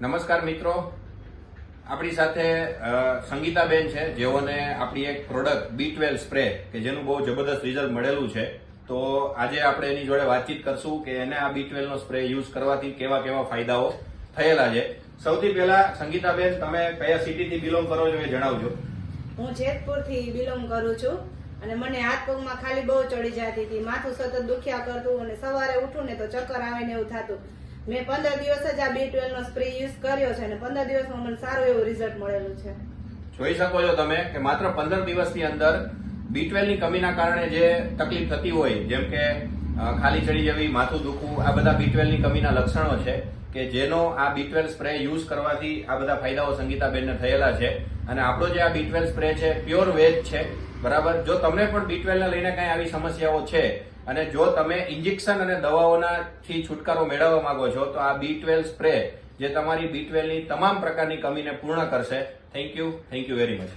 નમસ્કાર મિત્રો. આપણી સાથે સંગીતાબેન છે, જેઓને આપણી એક પ્રોડક્ટ બી ટ્વેલ્વ સ્પ્રે કે જેનું બહુ જબરદસ્ત રિઝલ્ટ મળેલું છે. તો આજે આપણે એની જોડે વાતચીત કરશું કે એને આ બી ટ્વેલ્વ નો સ્પ્રે યુઝ કરવાથી કેવા કેવા ફાયદાઓ થયેલા છે. સૌથી પહેલા, સંગીતાબેન, તમે કયા સિટીથી બિલોંગ કરો છો એ જણાવજો. હું જેતપુરથી બિલોંગ કરું છું અને મને હાથ પગમાં ખાલી બહુ ચડી જતી હતી. માથું સતત દુખ્યા કરતું અને સવારે ઉઠું ને તો ચક્કર આવે ને એવું થતું. મેં પંદર દિવસ જ આ બી ટ્વેલ્વ નો સ્પ્રે યુઝ કર્યો છે અને પંદર દિવસમાં મને સારું એવું રિઝલ્ટ મળેલું છે. જોઈ શકો છો તમે કે માત્ર પંદર દિવસની અંદર બી ની કમીના કારણે જે તકલીફ થતી હોય, જેમ કે ખાલી ચડી જવી, માથું દુખવું, આ બધા બી ની કમીના લક્ષણો છે કે જેનો આ બી સ્પ્રે યુઝ કરવાથી આ બધા ફાયદાઓ સંગીતાબેનને થયેલા છે. અને આપણો જે આ બી સ્પ્રે છે પ્યોર વેજ છે. બરાબર? જો તમને પણ બી ટ્વેલ્વને લઈને કાંઈ આવી સમસ્યાઓ છે, અને જો તમે ઇન્જેક્શન અને દવાઓના થી છુટકારો મેળવવા માંગો છો, તો આ બી ટ્વેલ્વ સ્પ્રે જે તમારી બી ટ્વેલ્વની તમામ પ્રકારની કમીને પૂર્ણ કરશે. Thank you thank you very much